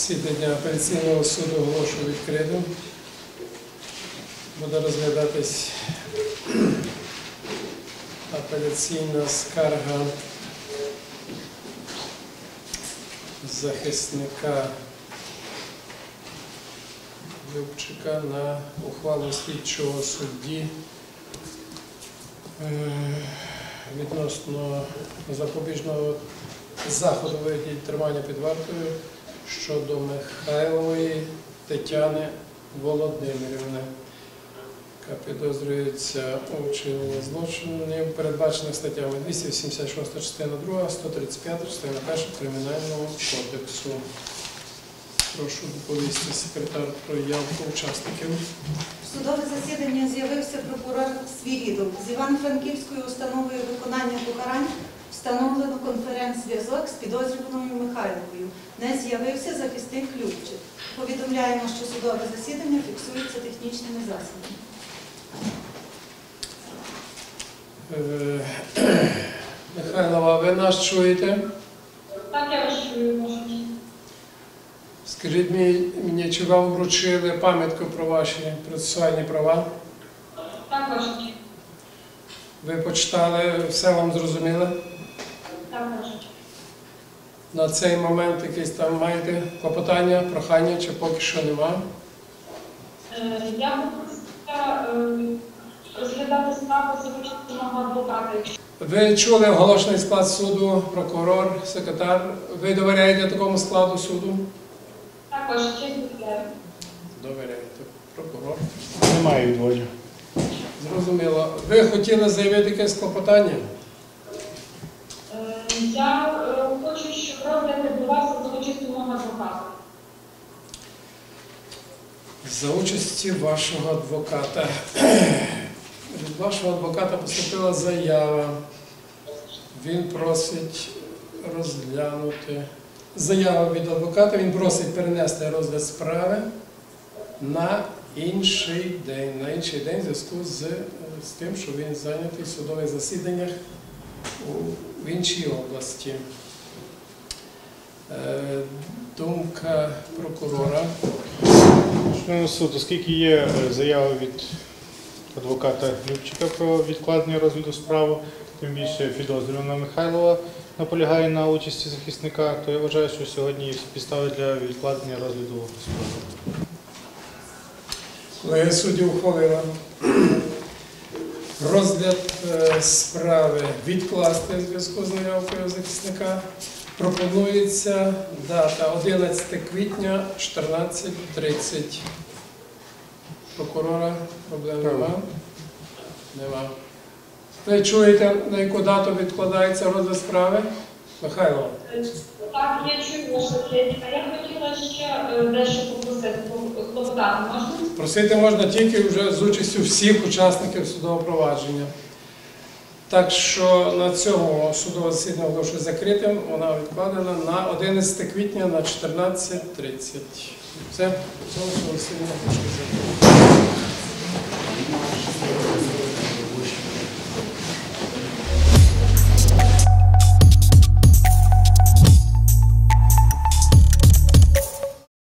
Засідання апеляційного суду оголошую відкритим. Буде розглядатись апеляційна скарга захисника Любчика на ухвалу слідчого судді е, відносно запобіжного заходу вигляді тримання під вартою щодо Михайлової Тетяни Володимирівни, яка підозрюється у злочинів, передбачених статтями 286 частина 2, 135 частина 1 Кримінального кодексу. Прошу доповісти секретар про явку учасників. В судове засідання з'явився прокурор Свірідов. З Івано-Франківською установою виконання покарань встановлено конференц-зв'язок з підозрюваною Михайловою. Не з'явився захисник Любчик. Повідомляємо, що судове засідання фіксується технічними засобами. Е, Михайлова, ви нас чуєте? Так, я вас чую, можете. Скажіть мені, мені, чи вам вручили пам'ятку про ваші процесуальні права? Так, можете. Ви почитали, все вам зрозуміло? На цей момент якісь там маєте клопотання, прохання, чи поки що нема? Е, Я буду е, розглядати справу за участю адвоката. Ви чули оголошений склад суду, прокурор, секретар. Ви довіряєте такому складу суду? Також честь довіряю. Довіряєте. Прокурор. Немає відводів. Зрозуміло. Ви хотіли заявити якесь клопотання? Е, Я е, хочу, щоб розгляд відбувався за участю мого адвоката. За участі вашого адвоката. Від вашого адвоката поступила заява. Він просить розглянути. Заява від адвоката, він просить перенести розгляд справи на інший день. На інший день в зв'язку з, е, з тим, що він зайнятий в судових засіданнях в іншій області. Е, Думка прокурора. Шановний суд, оскільки є е, заява від адвоката Любчика про відкладення розгляду справи, тим більше підозрювана Михайлова наполягає на участі захисника, то я вважаю, що сьогодні є підстави для відкладення розгляду справи. Колегія судді ухвалила розгляд е, справи відкласти в зв'язку з заявкою захисника. Пропонується дата 11 квітня 14.30. Прокурора проблем нема? Нема. Ви чуєте, на яку дату відкладається розгляд справи? Михайло, Так, я чую честь. Я хотіла ще е, дещо попросити, клопотати можна? Просити можна тільки вже з участю всіх учасників судового провадження. Так що на цьому судове засідання оголошую закритим, вона відкладена на 11 квітня на 14.30. Все, цього засідання хочу закрити.